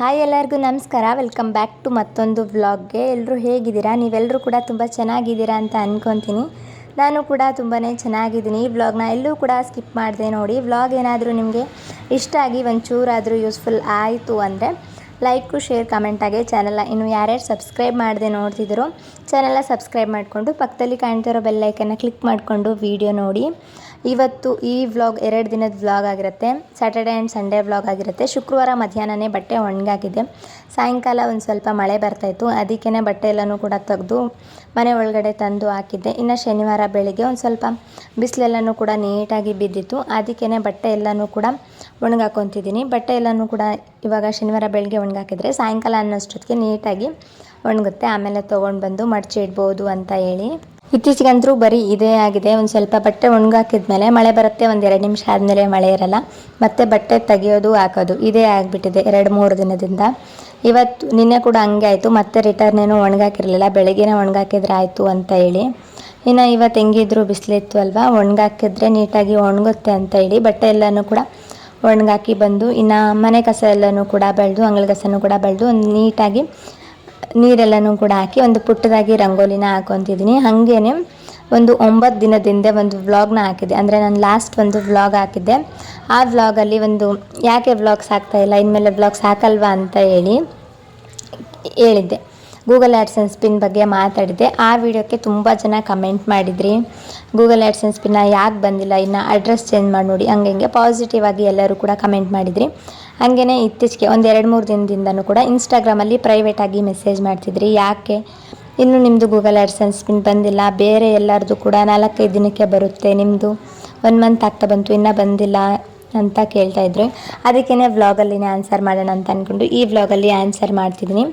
Hi ಎಲ್ಲರಿಗೂ ನಮಸ್ಕಾರ. Welcome back to ಮತ್ತೊಂದು ವ್ಲಾಗ್ಗೆ ಎಲ್ಲರೂ ಹೇಗಿದ್ದೀರಾ? ನೀವೆಲ್ಲರೂ ಕೂಡ ತುಂಬ ಚೆನ್ನಾಗಿದ್ದೀರಾ ಅಂತ ಅಂದ್ಕೊತೀನಿ ನಾನು ಕೂಡ ತುಂಬಾ ಚೆನ್ನಾಗಿದ್ದೀನಿ. ಈ ವ್ಲಾಗ್ನ ಎಲ್ಲೂ ಕೂಡ ಸ್ಕಿಪ್ ಮಾಡಿದೆ ನೋಡಿ. ವ್ಲಾಗ್ ಏನಾದರೂ ನಿಮಗೆ ಇಷ್ಟ ಆಗಿ ಒಂಚೂರಾದರೂ ಯೂಸ್ಫುಲ್ ಆಯಿತು ಅಂದರೆ ಲೈಕು, ಶೇರ್ ಕಮೆಂಟಾಗಿ ಚಾನಲ್ನ ಇನ್ನು ಯಾರ್ಯಾರು ಸಬ್ಸ್ಕ್ರೈಬ್ ಮಾಡದೆ ನೋಡ್ತಿದ್ರು ಚಾನಲ್ನ ಸಬ್ಸ್ಕ್ರೈಬ್ ಮಾಡಿಕೊಂಡು ಪಕ್ಕದಲ್ಲಿ ಕಾಣ್ತಿರೋ ಬೆಲ್ಲೈಕನ್ನ ಕ್ಲಿಕ್ ಮಾಡಿಕೊಂಡು ವಿಡಿಯೋ ನೋಡಿ. ಇವತ್ತು ಈ ವ್ಲಾಗ್ ಎರಡು ದಿನದ ವ್ಲಾಗ್ ಆಗಿರುತ್ತೆ. ಸ್ಯಾಟರ್ಡೆ ಆ್ಯಂಡ್ ಸಂಡೇ ವ್ಲಾಗ್ ಆಗಿರುತ್ತೆ. ಶುಕ್ರವಾರ ಮಧ್ಯಾಹ್ನನೇ ಬಟ್ಟೆ ಒಣಗಾಕಿದೆ ಸಾಯಂಕಾಲ ಒಂದು ಸ್ವಲ್ಪ ಮಳೆ ಬರ್ತಾಯಿತ್ತು ಅದಕ್ಕೇ ಬಟ್ಟೆ ಎಲ್ಲನೂ ಕೂಡ ತೆಗೆದು ಮನೆ ಒಳಗಡೆ ತಂದು ಹಾಕಿದ್ದೆ. ಇನ್ನು ಶನಿವಾರ ಬೆಳಿಗ್ಗೆ ಒಂದು ಸ್ವಲ್ಪ ಬಿಸಿಲೆಲ್ಲನೂ ಕೂಡ ನೀಟಾಗಿ ಬಿದ್ದಿತ್ತು. ಅದಕ್ಕೇ ಬಟ್ಟೆ ಎಲ್ಲನೂ ಕೂಡ ಒಣಗಾಕೊತಿದ್ದೀನಿ. ಬಟ್ಟೆ ಎಲ್ಲನೂ ಕೂಡ ಇವಾಗ ಶನಿವಾರ ಬೆಳಗ್ಗೆ ಒಣಗಾಕಿದ್ರೆ ಸಾಯಂಕಾಲ ಅನ್ನೋಷ್ಟೊತ್ತಿಗೆ ನೀಟಾಗಿ ಒಣಗುತ್ತೆ. ಆಮೇಲೆ ತೊಗೊಂಡು ಬಂದು ಮಡಚಿ ಇಡ್ಬೋದು ಅಂತ ಹೇಳಿ. ಇತ್ತೀಚೆಗಂತೂ ಬರೀ ಇದೇ ಆಗಿದೆ. ಒಂದು ಸ್ವಲ್ಪ ಬಟ್ಟೆ ಒಣಗಾಕಿದ್ಮೇಲೆ ಮಳೆ ಬರುತ್ತೆ. ಒಂದು ಎರಡು ನಿಮಿಷ ಆದಮೇಲೆ ಮಳೆ ಇರಲ್ಲ. ಮತ್ತೆ ಬಟ್ಟೆ ತೆಗಿಯೋದು, ಹಾಕೋದು ಇದೇ ಆಗಿಬಿಟ್ಟಿದೆ ಎರಡು ಮೂರು ದಿನದಿಂದ. ಇವತ್ತು ನಿನ್ನೆ ಕೂಡ ಹಂಗೆ ಆಯಿತು. ಮತ್ತೆ ರಿಟರ್ನ್ ಏನು ಒಣಗಾಕಿರಲಿಲ್ಲ. ಬೆಳಗ್ಗೆನೇ ಒಣಗಾಕಿದ್ರೆ ಆಯಿತು ಅಂತ ಹೇಳಿ. ಇನ್ನು ಇವತ್ತು ಹೆಂಗಿದ್ರು ಬಿಸಿಲಿತ್ತು ಅಲ್ವಾ? ಒಣಗಾಕಿದ್ರೆ ನೀಟಾಗಿ ಒಣಗುತ್ತೆ ಅಂತ ಹೇಳಿ. ಬಟ್ಟೆ ಎಲ್ಲನೂ ಕೂಡ ಒಣಗಾಕಿ ಬಂದು, ಇನ್ನು ಮನೆ ಕಸ ಎಲ್ಲನೂ ಕೂಡ ಬೆಳೆದು, ಅಂಗಳ ಕಸನೂ ಕೂಡ ಬೆಳೆದು ಒಂದು ನೀಟಾಗಿ ನೀರೆಲ್ಲನೂ ಕೂಡ ಹಾಕಿ ಒಂದು ಪುಟ್ಟದಾಗಿ ರಂಗೋಲಿನ ಹಾಕೊತಿದ್ದೀನಿ. ಹಾಗೇನೆ ಒಂದು ಒಂಬತ್ತು ದಿನದಿಂದ ಒಂದು ವ್ಲಾಗ್ನ ಹಾಕಿದ್ದೆ. ಅಂದರೆ ನಾನು ಲಾಸ್ಟ್ ಒಂದು ವ್ಲಾಗ್ ಹಾಕಿದ್ದೆ. ಆ ವ್ಲಾಗಲ್ಲಿ ಒಂದು ಯಾಕೆ ವ್ಲಾಗ್ಸ್ ಹಾಕ್ತಾಯಿಲ್ಲ ಇನ್ಮೇಲೆ ವ್ಲಾಗ್ಸ್ ಹಾಕಲ್ವಾ ಅಂತ ಹೇಳಿ ಹೇಳಿದ್ದೆ. ಗೂಗಲ್ ಆ್ಯಡ್ಸನ್ ಸ್ಪಿನ್ ಬಗ್ಗೆ ಮಾತಾಡಿದೆ ಆ ವಿಡಿಯೋಕ್ಕೆ ತುಂಬ ಜನ ಕಮೆಂಟ್ ಮಾಡಿದ್ರಿ. ಗೂಗಲ್ ಆ್ಯಡ್ಸೆನ್ಸ್ ಪಿನ್ನ ಯಾಕೆ ಬಂದಿಲ್ಲ? ಇನ್ನು ಅಡ್ರೆಸ್ ಚೇಂಜ್ ಮಾಡಿ ನೋಡಿ. ಹಂಗೆ ಹಿಂಗೆ ಪಾಸಿಟಿವ್ ಆಗಿ ಎಲ್ಲರೂ ಕೂಡ ಕಮೆಂಟ್ ಮಾಡಿದ್ರಿ. ಹಾಗೆಯೇ ಇತ್ತೀಚೆಗೆ ಒಂದು ಎರಡು ಮೂರು ದಿನದಿಂದನೂ ಕೂಡ ಇನ್ಸ್ಟಾಗ್ರಾಮಲ್ಲಿ ಪ್ರೈವೇಟಾಗಿ ಮೆಸೇಜ್ ಮಾಡ್ತಿದ್ರಿ. ಯಾಕೆ? ಇನ್ನು ನಿಮ್ಮದು ಗೂಗಲ್ ಆ್ಯಡ್ಸೆನ್ಸ್ ಸ್ಪಿನ್ ಬಂದಿಲ್ಲ. ಬೇರೆ ಎಲ್ಲರದು ಕೂಡ ನಾಲ್ಕೈದು ದಿನಕ್ಕೆ ಬರುತ್ತೆ. ನಿಮ್ಮದು ಒನ್ ಮಂತ್ ಆಗ್ತಾ ಬಂತು. ಇನ್ನೂ ಬಂದಿಲ್ಲ ಅಂತ ಕೇಳ್ತಾಯಿದ್ರು ಅದಕ್ಕೇ ವ್ಲಾಗಲ್ಲಿನೇ ಆನ್ಸರ್ ಮಾಡೋಣ ಅಂತ ಅಂದ್ಕೊಂಡು ಈ ವ್ಲಾಗಲ್ಲಿ ಆನ್ಸರ್ ಮಾಡ್ತಿದ್ದೀನಿ.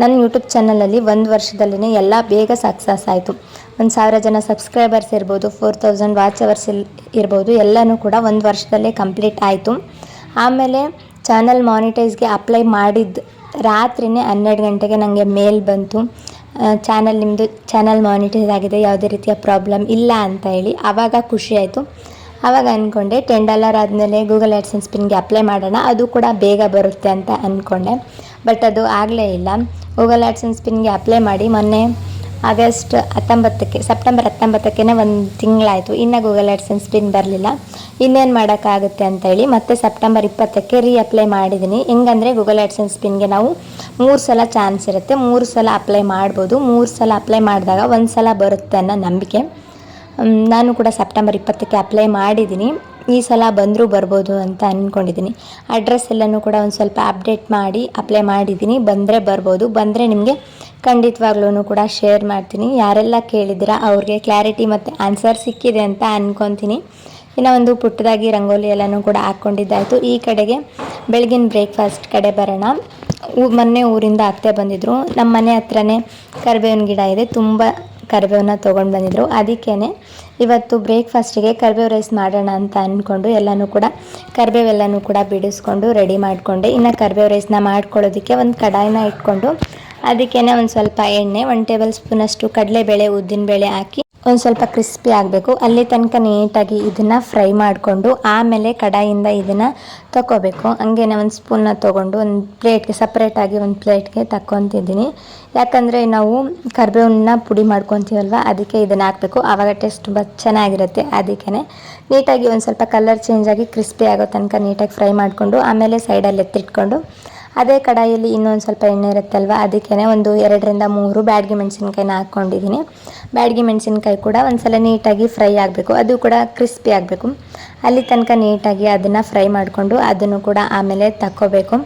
ನನ್ನ ಯೂಟ್ಯೂಬ್ ಚಾನಲಲ್ಲಿ ಒಂದು ವರ್ಷದಲ್ಲಿನೇ ಎಲ್ಲ ಬೇಗ ಸಕ್ಸಸ್ ಆಯಿತು. ಒಂದು ಸಾವಿರ ಜನ ಸಬ್ಸ್ಕ್ರೈಬರ್ಸ್ ಇರ್ಬೋದು ಫೋರ್ ತೌಸಂಡ್ ವಾಚ್ ಅವರ್ಸ್ ಇಲ್ ಇರ್ಬೋದು, ಎಲ್ಲನೂ ಕೂಡ ಒಂದು ವರ್ಷದಲ್ಲೇ ಕಂಪ್ಲೀಟ್ ಆಯಿತು. ಆಮೇಲೆ ಚಾನಲ್ ಮಾನಿಟೈಸ್ಗೆ ಅಪ್ಲೈ ಮಾಡಿದ್ದು ರಾತ್ರಿನೇ ಹನ್ನೆರಡು ಗಂಟೆಗೆ ನನಗೆ ಮೇಲ್ ಬಂತು. ಚಾನಲ್ ನಿಮ್ಮದು ಚಾನಲ್ ಮಾನಿಟೈಸ್ ಆಗಿದೆ, ಯಾವುದೇ ರೀತಿಯ ಪ್ರಾಬ್ಲಮ್ ಇಲ್ಲ ಅಂತ ಹೇಳಿ. ಆವಾಗ ಖುಷಿ ಆಯಿತು. ಆವಾಗ ಅಂದ್ಕೊಂಡೆ ಟೆನ್ ಡಾಲರ್ ಆದಮೇಲೆ ಗೂಗಲ್ ಆ್ಯಡ್ಸನ್ ಸ್ಪಿನ್ಗೆ ಅಪ್ಲೈ ಮಾಡೋಣ, ಅದು ಕೂಡ ಬೇಗ ಬರುತ್ತೆ ಅಂತ ಅಂದ್ಕೊಂಡೆ ಬಟ್ ಅದು ಆಗಲೇ ಇಲ್ಲ. ಗೂಗಲ್ ಆ್ಯಡ್ಸೆನ್ಸ್ ಸ್ಪಿನ್ಗೆ ಅಪ್ಲೈ ಮಾಡಿ ಮೊನ್ನೆ ಆಗಸ್ಟ್ ಹತ್ತೊಂಬತ್ತಕ್ಕೆ ಸೆಪ್ಟೆಂಬರ್ ಹತ್ತೊಂಬತ್ತಕ್ಕೇ ಒಂದು ತಿಂಗಳಾಯಿತು. ಇನ್ನೂ ಗೂಗಲ್ ಆ್ಯಡ್ಸೆನ್ಸ್ ಸ್ಪಿನ್ ಬರಲಿಲ್ಲ. ಇನ್ನೇನು ಮಾಡೋಕ್ಕಾಗುತ್ತೆ ಅಂತೇಳಿ ಮತ್ತೆ ಸೆಪ್ಟೆಂಬರ್ ಇಪ್ಪತ್ತಕ್ಕೆ ರೀ ಅಪ್ಲೈ ಮಾಡಿದ್ದೀನಿ ಹೆಂಗಂದರೆ ಗೂಗಲ್ ಆ್ಯಡ್ಸೆನ್ಸ್ ಸ್ಪಿನ್ಗೆ ನಾವು ಮೂರು ಸಲ ಚಾನ್ಸ್ ಇರುತ್ತೆ. ಮೂರು ಸಲ ಅಪ್ಲೈ ಮಾಡ್ಬೋದು. ಮೂರು ಸಲ ಅಪ್ಲೈ ಮಾಡಿದಾಗ ಒಂದು ಸಲ ಬರುತ್ತೆ ಅನ್ನೋ ನಂಬಿಕೆ. ನಾನು ಕೂಡ ಸೆಪ್ಟೆಂಬರ್ ಇಪ್ಪತ್ತಕ್ಕೆ ಅಪ್ಲೈ ಮಾಡಿದ್ದೀನಿ ಈ ಸಲ ಬಂದರೂ ಬರ್ಬೋದು ಅಂತ ಅಂದ್ಕೊಂಡಿದ್ದೀನಿ ಅಡ್ರೆಸ್ ಎಲ್ಲನೂ ಕೂಡ ಒಂದು ಸ್ವಲ್ಪ ಅಪ್ಡೇಟ್ ಮಾಡಿ ಅಪ್ಲೈ ಮಾಡಿದ್ದೀನಿ. ಬಂದರೆ ಬರ್ಬೋದು. ಬಂದರೆ ನಿಮಗೆ ಖಂಡಿತವಾಗ್ಲೂ ಕೂಡ ಶೇರ್ ಮಾಡ್ತೀನಿ. ಯಾರೆಲ್ಲ ಕೇಳಿದ್ದೀರಾ ಅವ್ರಿಗೆ ಕ್ಲಾರಿಟಿ ಮತ್ತು ಆನ್ಸರ್ ಸಿಕ್ಕಿದೆ ಅಂತ ಅಂದ್ಕೊತೀನಿ ಇನ್ನು ಒಂದು ಪುಟ್ಟದಾಗಿ ರಂಗೋಲಿ ಎಲ್ಲನೂ ಕೂಡ ಹಾಕ್ಕೊಂಡಿದ್ದಾಯಿತು. ಈ ಕಡೆಗೆ ಬೆಳಗಿನ ಬ್ರೇಕ್ಫಾಸ್ಟ್ ಕಡೆ ಬರೋಣ. ಮೊನ್ನೆ ಊರಿಂದ ಅತ್ತೆ ಬಂದಿದ್ದರು ನಮ್ಮ ಮನೆ ಹತ್ರನೇ ಕರಿಬೇವಿನ ಗಿಡ ಇದೆ. ತುಂಬ ಕರಿಬೇವನ್ನ ತೊಗೊಂಡು ಬಂದಿದ್ರು. ಅದಕ್ಕೇ ಇವತ್ತು ಬ್ರೇಕ್ಫಾಸ್ಟಿಗೆ ಕರಿಬೇವು ರೈಸ್ ಮಾಡೋಣ ಅಂತ ಅಂದ್ಕೊಂಡು ಎಲ್ಲನೂ ಕೂಡ ಕರಿಬೇವೆಲ್ಲನೂ ಕೂಡ ಬಿಡಿಸ್ಕೊಂಡು ರೆಡಿ ಮಾಡಿಕೊಂಡೆ. ಇನ್ನು ಕರಿಬೇವು ರೈಸ್ನ ಮಾಡ್ಕೊಳ್ಳೋದಕ್ಕೆ ಒಂದು ಕಡಾಯಿನ ಇಟ್ಕೊಂಡು ಅದಕ್ಕೇ ಒಂದು ಸ್ವಲ್ಪ ಎಣ್ಣೆ, ಒಂದು ಟೇಬಲ್ ಸ್ಪೂನಷ್ಟು ಕಡಲೆಬೇಳೆ, ಉದ್ದಿನಬೇಳೆ ಹಾಕಿ ಒಂದು ಸ್ವಲ್ಪ ಕ್ರಿಸ್ಪಿ ಆಗಬೇಕು. ಅಲ್ಲಿ ತನಕ ನೀಟಾಗಿ ಇದನ್ನು ಫ್ರೈ ಮಾಡಿಕೊಂಡು ಆಮೇಲೆ ಕಡಾಯಿಂದ ಇದನ್ನು ತಗೋಬೇಕು ಹಂಗೇನೆ ಒಂದು ಸ್ಪೂನ್ನ ತೊಗೊಂಡು ಒಂದು ಪ್ಲೇಟ್ಗೆ ಸಪ್ರೇಟಾಗಿ ಒಂದು ಪ್ಲೇಟ್ಗೆ ತಕ್ಕೊತಿದ್ದೀನಿ. ಯಾಕಂದರೆ ನಾವು ಕರಿಬೇವನ್ನ ಪುಡಿ ಮಾಡ್ಕೊತೀವಲ್ವ, ಅದಕ್ಕೆ ಇದನ್ನು ಹಾಕಬೇಕು. ಆವಾಗ ಟೇಸ್ಟ್ ತುಂಬ ಚೆನ್ನಾಗಿರುತ್ತೆ ಅದಕ್ಕೇ ನೀಟಾಗಿ ಒಂದು ಸ್ವಲ್ಪ ಕಲರ್ ಚೇಂಜ್ ಆಗಿ ಕ್ರಿಸ್ಪಿ ಆಗೋ ತನಕ ನೀಟಾಗಿ ಫ್ರೈ ಮಾಡಿಕೊಂಡು ಆಮೇಲೆ ಸೈಡಲ್ಲಿ ಎತ್ತಿಟ್ಕೊಂಡು ಅದೇ ಕಡಾಯಲ್ಲಿ ಇನ್ನೊಂದು ಸ್ವಲ್ಪ ಎಣ್ಣೆ ಇರುತ್ತಲ್ವ ಅದಕ್ಕೇ ಒಂದು ಎರಡರಿಂದ ಮೂರು ಬ್ಯಾಡ್ಗೆ ಮೆಣಸಿನ್ಕಾಯಿನ ಹಾಕ್ಕೊಂಡಿದ್ದೀನಿ. ಬ್ಯಾಡ್ಗೆ ಮೆಣಸಿನ್ಕಾಯಿ ಕೂಡ ಒಂದು ಸಲ ನೀಟಾಗಿ ಫ್ರೈ ಆಗಬೇಕು, ಅದು ಕೂಡ ಕ್ರಿಸ್ಪಿ ಆಗಬೇಕು. ಅಲ್ಲಿ ತನಕ ನೀಟಾಗಿ ಅದನ್ನು ಫ್ರೈ ಮಾಡಿಕೊಂಡು ಅದನ್ನು ಕೂಡ ಆಮೇಲೆ ತಕ್ಕೋಬೇಕು.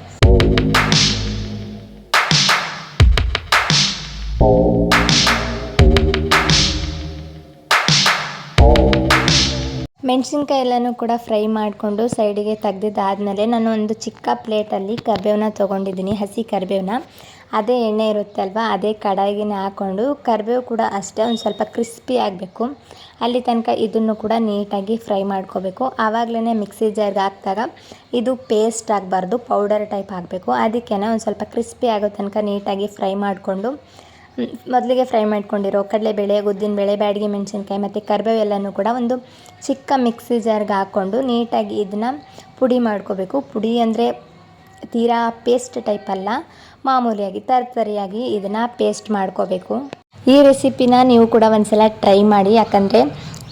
ಮೆಣಸಿನ್ಕಾಯಿ ಎಲ್ಲನೂ ಕೂಡ ಫ್ರೈ ಮಾಡಿಕೊಂಡು ಸೈಡಿಗೆ ತೆಗೆದಿದ್ದಾದಮೇಲೆ ನಾನು ಒಂದು ಚಿಕ್ಕ ಪ್ಲೇಟಲ್ಲಿ ಕರಿಬೇವನ್ನ ತೊಗೊಂಡಿದ್ದೀನಿ, ಹಸಿ ಕರಿಬೇವನ್ನ ಅದೇ ಎಣ್ಣೆ ಇರುತ್ತಲ್ವ, ಅದೇ ಕಡಾಯಿಗೆ ಹಾಕ್ಕೊಂಡು ಕರಿಬೇವು ಕೂಡ ಅಷ್ಟೇ ಒಂದು ಸ್ವಲ್ಪ ಕ್ರಿಸ್ಪಿ ಆಗಬೇಕು. ಅಲ್ಲಿ ತನಕ ಇದನ್ನು ಕೂಡ ನೀಟಾಗಿ ಫ್ರೈ ಮಾಡ್ಕೋಬೇಕು. ಆವಾಗಲೇ ಮಿಕ್ಸಿ ಜಾರ್ಗೆ ಹಾಕಿದಾಗ ಇದು ಪೇಸ್ಟ್ ಆಗಬಾರ್ದು, ಪೌಡರ್ ಟೈಪ್ ಆಗಬೇಕು. ಅದಕ್ಕೆ ಒಂದು ಸ್ವಲ್ಪ ಕ್ರಿಸ್ಪಿ ಆಗೋ ತನಕ ನೀಟಾಗಿ ಫ್ರೈ ಮಾಡಿಕೊಂಡು ಮೊದಲಿಗೆ ಫ್ರೈ ಮಾಡ್ಕೊಂಡಿರೋ ಕಡಲೆಬೇಳೆ, ಉದ್ದಿನಬೇಳೆ, ಬ್ಯಾಡಗಿ ಮೆಣಸಿನ್ಕಾಯಿ ಮತ್ತು ಕರಿಬೇವು ಎಲ್ಲನೂ ಕೂಡ ಒಂದು ಚಿಕ್ಕ ಮಿಕ್ಸಿ ಜಾರ್ಗೆ ಹಾಕ್ಕೊಂಡು ನೀಟಾಗಿ ಇದನ್ನು ಪುಡಿ ಮಾಡ್ಕೋಬೇಕು. ಪುಡಿ ಅಂದರೆ ತೀರಾ ಪೇಸ್ಟ್ ಟೈಪ್ ಅಲ್ಲ, ಮಾಮೂಲಿಯಾಗಿ ತರ್ತರಿಯಾಗಿ ಇದನ್ನು ಪೇಸ್ಟ್ ಮಾಡ್ಕೋಬೇಕು. ಈ ರೆಸಿಪಿನ ನೀವು ಕೂಡ ಒಂದ್ಸಲ ಟ್ರೈ ಮಾಡಿ, ಯಾಕಂದರೆ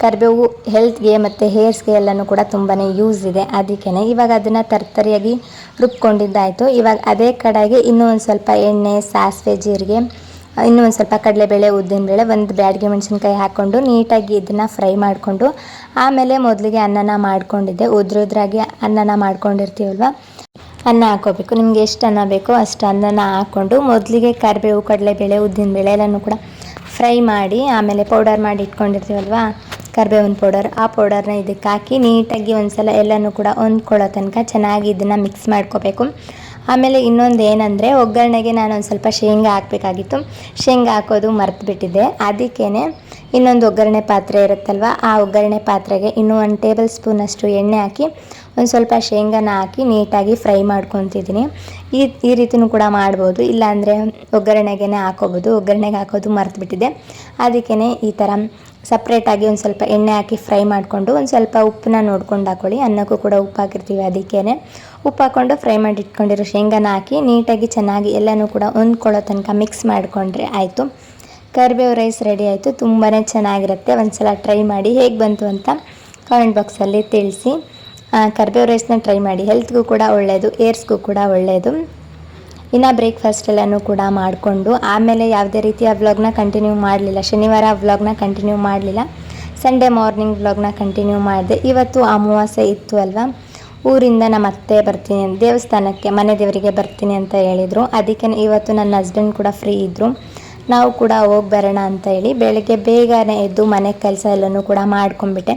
ಕರಿಬೇವು ಹೆಲ್ತ್ಗೆ ಮತ್ತು ಹೇರ್ಸ್ಗೆ ಎಲ್ಲನೂ ಕೂಡ ತುಂಬಾ ಯೂಸ್ ಇದೆ. ಅದಕ್ಕೇ ಇವಾಗ ಅದನ್ನು ತರ್ತರಿಯಾಗಿ ರುಬ್ಕೊಂಡಿದ್ದಾಯಿತು. ಇವಾಗ ಅದೇ ಕಡೆಗೆ ಇನ್ನೂ ಒಂದು ಸ್ವಲ್ಪ ಎಣ್ಣೆ, ಸಾಸಿವೆ, ಜೀರಿಗೆ ಇನ್ನೂ ಒಂದು ಸ್ವಲ್ಪ ಕಡಲೆಬೇಳೆ ಉದ್ದಿನಬೇಳೆ ಒಂದು ಬ್ಯಾಡಿಗೆ ಮೆಣಸಿನ್ಕಾಯಿ ಹಾಕ್ಕೊಂಡು ನೀಟಾಗಿ ಇದನ್ನು ಫ್ರೈ ಮಾಡಿಕೊಂಡು ಆಮೇಲೆ ಮೊದಲಿಗೆ ಅನ್ನನ ಮಾಡ್ಕೊಂಡಿದ್ದೆ. ಉದ್ರುದ್ರಾಗಿ ಅನ್ನನ ಮಾಡ್ಕೊಂಡಿರ್ತೀವಲ್ವ? ಅನ್ನ ಹಾಕೋಬೇಕು. ನಿಮ್ಗೆ ಎಷ್ಟು ಅನ್ನ ಬೇಕೋ ಅಷ್ಟು ಅನ್ನನ ಹಾಕ್ಕೊಂಡು ಮೊದಲಿಗೆ ಕರಿಬೇವು, ಕಡಲೆಬೇಳೆ ಉದ್ದಿನಬೇಳೆ ಎಲ್ಲನೂ ಕೂಡ ಫ್ರೈ ಮಾಡಿ ಆಮೇಲೆ ಪೌಡರ್ ಮಾಡಿ ಇಟ್ಕೊಂಡಿರ್ತೀವಲ್ವ? ಕರಿಬೇವಿನ ಪೌಡರ್ ಆ ಪೌಡರ್ನ ಇದಕ್ಕೆ ಹಾಕಿ ನೀಟಾಗಿ ಒಂದ್ಸಲ ಎಲ್ಲನೂ ಕೂಡ ಹೊಂದ್ಕೊಳ್ಳೋ ತನಕ ಚೆನ್ನಾಗಿ ಇದನ್ನು ಮಿಕ್ಸ್ ಮಾಡ್ಕೋಬೇಕು. ಆಮೇಲೆ ಇನ್ನೊಂದು ಏನಂದರೆ ಒಗ್ಗರಣೆಗೆ ನಾನು ಒಂದು ಸ್ವಲ್ಪ ಶೇಂಗಾ ಹಾಕಬೇಕಾಗಿತ್ತು. ಶೇಂಗಾ ಹಾಕೋದು ಮರ್ತು ಬಿಟ್ಟಿದ್ದೆ ಅದಕ್ಕೇ ಇನ್ನೊಂದು ಒಗ್ಗರಣೆ ಪಾತ್ರೆ ಇರುತ್ತಲ್ವ, ಆ ಒಗ್ಗರಣೆ ಪಾತ್ರೆಗೆ ಇನ್ನೂ ಒಂದು ಟೇಬಲ್ ಸ್ಪೂನಷ್ಟು ಎಣ್ಣೆ ಹಾಕಿ, ಒಂದು ಸ್ವಲ್ಪ ಶೇಂಗಾನ ಹಾಕಿ ನೀಟಾಗಿ ಫ್ರೈ ಮಾಡ್ಕೊತಿದ್ದೀನಿ. ಈ ಈ ರೀತಿಯೂ ಕೂಡ ಮಾಡ್ಬೋದು. ಇಲ್ಲಾಂದರೆ ಒಗ್ಗರಣೆಗೆ ಹಾಕೋಬೋದು. ಒಗ್ಗರಣೆಗೆ ಹಾಕೋದು ಮರ್ತು ಬಿಟ್ಟಿದ್ದೆ ಅದಕ್ಕೇ ಈ ಥರ ಸಪ್ರೇಟಾಗಿ ಒಂದು ಸ್ವಲ್ಪ ಎಣ್ಣೆ ಹಾಕಿ ಫ್ರೈ ಮಾಡಿಕೊಂಡು ಒಂದು ಸ್ವಲ್ಪ ಉಪ್ಪನ್ನ ನೋಡ್ಕೊಂಡು ಹಾಕೊಳ್ಳಿ. ಅನ್ನಕ್ಕೂ ಕೂಡ ಉಪ್ಪು ಹಾಕಿರ್ತೀವಿ ಅದಕ್ಕೇ ಉಪ್ಪು ಹಾಕ್ಕೊಂಡು ಫ್ರೈ ಮಾಡಿ ಇಟ್ಕೊಂಡಿರೋ ಶೇಂಗಾನ ಹಾಕಿ ನೀಟಾಗಿ ಚೆನ್ನಾಗಿ ಎಲ್ಲನೂ ಕೂಡ ಹೊಂದ್ಕೊಳ್ಳೋ ತನಕ ಮಿಕ್ಸ್ ಮಾಡಿಕೊಂಡ್ರೆ ಆಯಿತು. ಕರಿಬೇವು ರೈಸ್ ರೆಡಿ ಆಯಿತು. ತುಂಬಾ ಚೆನ್ನಾಗಿರುತ್ತೆ. ಒಂದು ಸಲ ಟ್ರೈ ಮಾಡಿ ಹೇಗೆ ಬಂತು ಅಂತ ಕಾಮೆಂಟ್ ಬಾಕ್ಸಲ್ಲಿ ತಿಳಿಸಿ. ಕರಿಬೇವು ರೈಸ್ನ ಟ್ರೈ ಮಾಡಿ. ಹೆಲ್ತ್ಗೂ ಕೂಡ ಒಳ್ಳೆಯದು ಏರ್ಸ್ಗೂ ಕೂಡ ಒಳ್ಳೆಯದು ಇನ್ನು ಬ್ರೇಕ್ಫಾಸ್ಟ್ ಎಲ್ಲನೂ ಕೂಡ ಮಾಡಿಕೊಂಡು, ಆಮೇಲೆ ಯಾವುದೇ ರೀತಿಯ ವ್ಲಾಗ್ನ ಕಂಟಿನ್ಯೂ ಮಾಡಲಿಲ್ಲ. ಶನಿವಾರ ವ್ಲಾಗ್ನ ಕಂಟಿನ್ಯೂ ಮಾಡಲಿಲ್ಲ. ಸಂಡೇ ಮಾರ್ನಿಂಗ್ ವ್ಲಾಗ್ನ ಕಂಟಿನ್ಯೂ ಮಾಡಿದೆ. ಇವತ್ತು ಅಮಾವಾಸ್ಯೆ ಇತ್ತು ಅಲ್ವಾ? ಊರಿಂದ ನಮ್ಮ ಅತ್ತೆ ಬರ್ತೀನಿ ದೇವಸ್ಥಾನಕ್ಕೆ, ಮನೆ ದೇವರಿಗೆ ಬರ್ತೀನಿ ಅಂತ ಹೇಳಿದರು. ಅದಕ್ಕೆ ಇವತ್ತು ನನ್ನ ಹಸ್ಬೆಂಡ್ ಕೂಡ ಫ್ರೀ ಇದ್ದರು ನಾವು ಕೂಡ ಹೋಗಿ ಬರೋಣ ಅಂತ ಹೇಳಿ, ಬೆಳಗ್ಗೆ ಬೇಗನೆ ಎದ್ದು ಮನೆ ಕೆಲಸ ಎಲ್ಲನೂ ಕೂಡ ಮಾಡ್ಕೊಂಡ್ಬಿಟ್ಟೆ.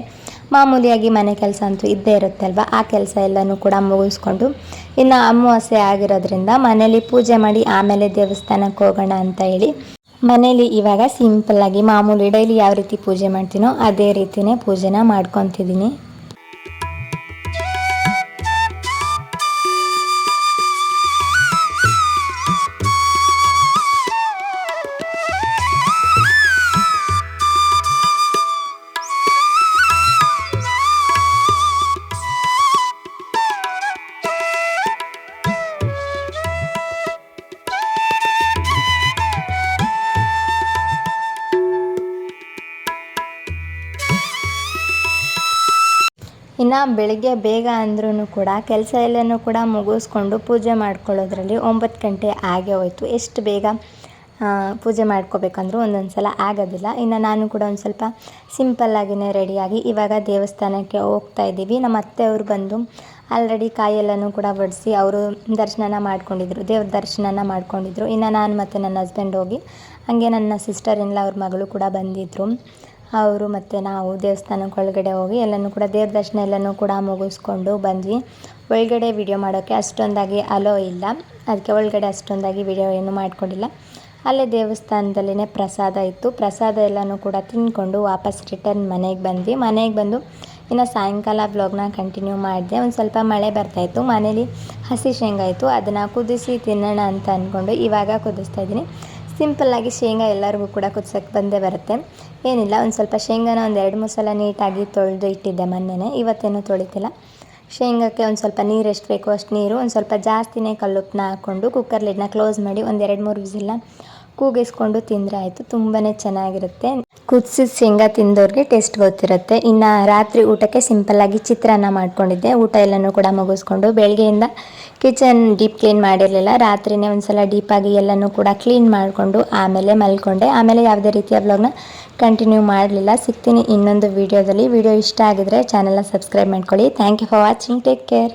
ಮಾಮೂಲಿಯಾಗಿ ಮನೆ ಕೆಲಸ ಅಂತೂ ಇದ್ದೇ ಇರುತ್ತೆ ಅಲ್ವಾ? ಆ ಕೆಲಸ ಎಲ್ಲನೂ ಕೂಡ ಮುಗಿಸ್ಕೊಂಡು ಇನ್ನು ಅಮಾವಾಸ್ಯೆ ಆಗಿರೋದ್ರಿಂದ ಮನೇಲಿ ಪೂಜೆ ಮಾಡಿ ಆಮೇಲೆ ದೇವಸ್ಥಾನಕ್ಕೆ ಹೋಗೋಣ ಅಂತ ಹೇಳಿ ಮನೇಲಿ ಇವಾಗ ಸಿಂಪಲ್ಲಾಗಿ ಮಾಮೂಲಿ ಡೈಲಿ ಯಾವ ರೀತಿ ಪೂಜೆ ಮಾಡ್ತೀನೋ ಅದೇ ರೀತಿಯೇ ಪೂಜೆನ ಮಾಡ್ಕೊತಿದ್ದೀನಿ. ಇನ್ನು ಬೆಳಗ್ಗೆ ಬೇಗ ಅಂದ್ರೂ ಕೂಡ ಕೆಲಸ ಎಲ್ಲನೂ ಕೂಡ ಮುಗಿಸ್ಕೊಂಡು ಪೂಜೆ ಮಾಡ್ಕೊಳ್ಳೋದ್ರಲ್ಲಿ ಒಂಬತ್ತು ಗಂಟೆ ಆಗೇ ಹೋಯ್ತು. ಎಷ್ಟು ಬೇಗ ಪೂಜೆ ಮಾಡ್ಕೋಬೇಕಂದ್ರೂ ಒಂದೊಂದು ಸಲ ಆಗೋದಿಲ್ಲ. ಇನ್ನು ನಾನು ಕೂಡ ಒಂದು ಸ್ವಲ್ಪ ಸಿಂಪಲ್ಲಾಗಿಯೇ ರೆಡಿಯಾಗಿ ಇವಾಗ ದೇವಸ್ಥಾನಕ್ಕೆ ಹೋಗ್ತಾ ಇದ್ದೀವಿ. ನಮ್ಮ ಅತ್ತೆಯವರು ಬಂದು ಆಲ್ರೆಡಿ ಕಾಯೆಲ್ಲನೂ ಕೂಡ ಬಡಿಸಿ ಅವರು ದರ್ಶನನ ಮಾಡ್ಕೊಂಡಿದ್ರು, ದೇವ್ರ ದರ್ಶನನ ಮಾಡ್ಕೊಂಡಿದ್ರು. ಇನ್ನು ನಾನು ಮತ್ತು ನನ್ನ ಹಸ್ಬೆಂಡ್ ಹೋಗಿ, ಹಾಗೆ ನನ್ನ ಸಿಸ್ಟರ್ ಇಲ್ಲ ಅವ್ರ ಮಗಳು ಕೂಡ ಬಂದಿದ್ದರು ಅವರು ಮತ್ತು ನಾವು ದೇವಸ್ಥಾನಕ್ಕೆ ಒಳಗಡೆ ಹೋಗಿ ಎಲ್ಲನೂ ಕೂಡ ದೇವ್ರ ದರ್ಶನ ಎಲ್ಲನೂ ಕೂಡ ಮುಗಿಸ್ಕೊಂಡು ಬಂದ್ವಿ. ಒಳಗಡೆ ವಿಡಿಯೋ ಮಾಡೋಕ್ಕೆ ಅಷ್ಟೊಂದಾಗಿ ಅಲೋ ಇಲ್ಲ. ಅದಕ್ಕೆ ಒಳಗಡೆ ಅಷ್ಟೊಂದಾಗಿ ವಿಡಿಯೋ ಏನು ಮಾಡಿಕೊಂಡಿಲ್ಲ. ಅಲ್ಲೇ ದೇವಸ್ಥಾನದಲ್ಲೇ ಪ್ರಸಾದ ಇತ್ತು. ಪ್ರಸಾದ ಎಲ್ಲನೂ ಕೂಡ ತಿಂದ್ಕೊಂಡು ವಾಪಸ್ ರಿಟರ್ನ್ ಮನೆಗೆ ಬಂದ್ವಿ. ಮನೆಗೆ ಬಂದು ಇನ್ನು ಸಾಯಂಕಾಲ ವ್ಲಾಗ್ನ ಕಂಟಿನ್ಯೂ ಮಾಡಿದೆ. ಒಂದು ಸ್ವಲ್ಪ ಮಳೆ ಬರ್ತಾಯಿತ್ತು ಮನೇಲಿ ಹಸಿ ಶೇಂಗಾ ಇತ್ತು. ಅದನ್ನು ಕುದಿಸಿ ತಿನ್ನೋಣ ಅಂತ ಅಂದ್ಕೊಂಡು ಇವಾಗ ಕುದಿಸ್ತಾ ಇದ್ದೀನಿ. ಸಿಂಪಲ್ಲಾಗಿ ಶೇಂಗಾ ಎಲ್ಲರಿಗೂ ಕೂಡ ಕುದಿಸೋಕ್ಕೆ ಬಂದೇ ಬರುತ್ತೆ. ಏನಿಲ್ಲ, ಒಂದು ಸ್ವಲ್ಪ ಶೇಂಗಾನ ಒಂದು ಎರಡು ಮೂರು ಸಲ ನೀಟಾಗಿ ತೊಳೆದು ಇಟ್ಟಿದ್ದೆ ಮೊನ್ನೆನೇ. ಇವತ್ತೇನು ತೊಳಿತಿಲ್ಲ. ಶೇಂಗಾಕ್ಕೆ ಒಂದು ಸ್ವಲ್ಪ ನೀರು ಎಷ್ಟು ಬೇಕೋ ಅಷ್ಟು ನೀರು, ಒಂದು ಸ್ವಲ್ಪ ಜಾಸ್ತಿನೇ ಕಲ್ಲುಪ್ಪನ್ನ ಹಾಕ್ಕೊಂಡು ಕುಕ್ಕರ್ ಲಿಡ್ನ ಕ್ಲೋಸ್ ಮಾಡಿ ಒಂದು ಎರಡು ಮೂರು ವಿಸಿಲ್ನ ಕೂಗಿಸ್ಕೊಂಡು ತಿಂದರೆ ಆಯಿತು ತುಂಬಾ ಚೆನ್ನಾಗಿರುತ್ತೆ. ಕುದಿಸಿದ ಶೇಂಗಾ ತಿಂದವ್ರಿಗೆ ಟೇಸ್ಟ್ ಗೊತ್ತಿರುತ್ತೆ. ಇನ್ನು ರಾತ್ರಿ ಊಟಕ್ಕೆ ಸಿಂಪಲ್ಲಾಗಿ ಚಿತ್ರಾನ್ನ ಮಾಡ್ಕೊಂಡಿದ್ದೆ. ಊಟ ಎಲ್ಲನೂ ಕೂಡ ಮುಗಿಸ್ಕೊಂಡು ಬೆಳಗ್ಗೆಯಿಂದ ಕಿಚನ್ ಡೀಪ್ ಕ್ಲೀನ್ ಮಾಡಿರಲಿಲ್ಲ. ರಾತ್ರಿನೇ ಒಂದು ಸಲ ಡೀಪಾಗಿ ಎಲ್ಲನೂ ಕೂಡ ಕ್ಲೀನ್ ಮಾಡಿಕೊಂಡು ಆಮೇಲೆ ಮಲ್ಕೊಂಡೆ. ಆಮೇಲೆ ಯಾವುದೇ ರೀತಿಯ ಬ್ಲಾಗ್ನ ಕಂಟಿನ್ಯೂ ಮಾಡಲಿಲ್ಲ. ಸಿಗ್ತೀನಿ ಇನ್ನೊಂದು ವೀಡಿಯೋದಲ್ಲಿ ವಿಡಿಯೋ ಇಷ್ಟ ಆಗಿದ್ರೆ ಚಾನಲ್ನ ಸಬ್ಸ್ಕ್ರೈಬ್ ಮಾಡ್ಕೊಳ್ಳಿ. Thank you for watching take care